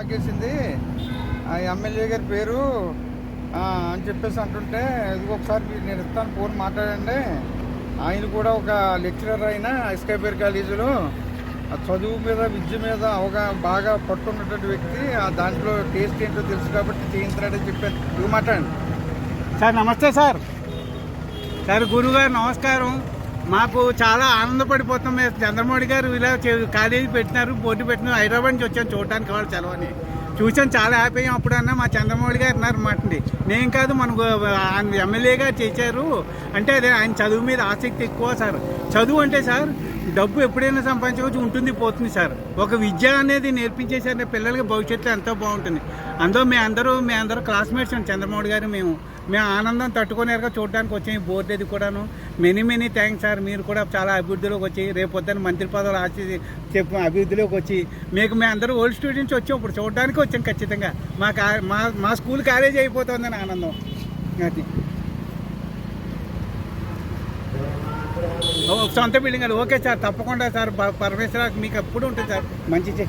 ఆగేసింది. ఆ ఎమ్మెల్యే గారి పేరు అని చెప్పేసి అంటుంటే ఇది ఒకసారి మీరు నేను ఇస్తాను ఫోన్ మాట్లాడండి. ఆయన కూడా ఒక లెక్చరర్ అయిన ఎస్కేపేర్ కాలేజీలో చదువు మీద విద్య మీద ఒక బాగా పట్టున్నటువంటి వ్యక్తి ఆ దాంట్లో టేస్ట్ ఏంటో తెలుసు కాబట్టి చేయించాడని చెప్పారు. ఇవి మాట్లాడండి. సార్ నమస్తే సార్. సార్ గురుగారు నమస్కారం. మాకు చాలా ఆనందపడిపోతాం మేము చంద్రమోహన్ గారు ఇలా చే- కాలేజీ పెట్టినారు బోర్డు పెట్టినారు హైదరాబాద్ నుంచి వచ్చాం చూడటానికి వాళ్ళు చలవని చూసాను చాలా హ్యాపీ అప్పుడన్నా మా చంద్రమౌళి గారు అన్నారు నేను కాదు మనకు ఆయన ఎమ్మెల్యేగా చేశారు. అంటే అదే ఆయన చదువు మీద ఆసక్తి ఎక్కువ సార్. చదువు అంటే సార్ డబ్బు ఎప్పుడైనా సంపాదించవచ్చు ఉంటుంది పోతుంది సార్. ఒక విద్య అనేది నేర్పించేసారంటే పిల్లలకి భవిష్యత్తు ఎంతో బాగుంటుంది. అందులో మీ అందరూ మీ అందరూ క్లాస్మేట్స్ అండి. చంద్రమోహన్ గారు మేము మేము ఆనందం తట్టుకునేరుగా చూడడానికి వచ్చాం బోర్డు అది కూడాను. Many many thanks sir. మీరు కూడా చాలా అభివృద్ధిలోకి వచ్చి రేపు పొద్దున్న మంత్రి పదవులు ఆశి చెప్పు అభివృద్ధిలోకి వచ్చి మీకు మేము అందరూ ఓల్డ్ స్టూడెంట్స్ వచ్చాం ఇప్పుడు చూడడానికి వచ్చాం ఖచ్చితంగా. మా మా మా స్కూల్ కాలేజ్ అయిపోతుందని ఆనందం. అది. సొంత బిల్డింగ్ అది. ఓకే సార్ తప్పకుండా సార్. పరమేశ్వర మీకు ఎప్పుడు ఉంటుంది సార్. మంచి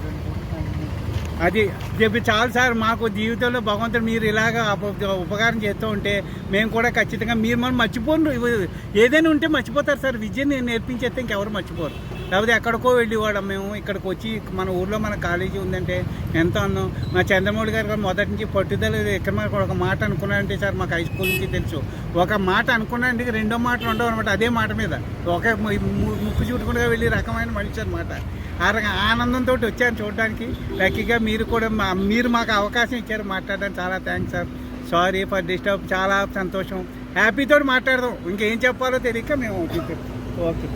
అది చెప్పి చాలు సార్. మాకు జీవితంలో భగవంతుడు మీరు ఇలాగ ఉపకారం చేస్తూ ఉంటే మేము కూడా ఖచ్చితంగా మీరు మనం మర్చిపోరు. ఏదైనా ఉంటే మర్చిపోతారు సార్. విద్యను నేర్పించేస్తే ఇంకెవరు మర్చిపోరు. లేకపోతే ఎక్కడికో వెళ్ళేవాళ్ళం మేము. ఇక్కడికి వచ్చి మన ఊర్లో మన కాలేజీ ఉందంటే ఎంతో అన్నం మా చంద్రమౌళి గారు మొదటి నుంచి పట్టుదల ఇక్కడ ఒక మాట అనుకున్నారంటే సార్ మాకు హై స్కూల్ నుంచి తెలుసు. ఒక మాట అనుకున్నారంటే రెండో మాటలు ఉండవు అనమాట అదే మాట మీద. ఒక ము- ముక్కు చూడకుండా వెళ్ళి రకమైన మనిషి అనమాట ఆ రకం ఆనందంతో వచ్చాను చూడడానికి. లక్కీగా మీరు కూడా మా మీరు మాకు అవకాశం ఇచ్చారు మాట్లాడడానికి చాలా thanks sir sorry for disturb చాలా సంతోషం. హ్యాపీతో మాట్లాడదాం. ఇంకేం చెప్పాలో తెలియక మేము ఓకే ఓకే.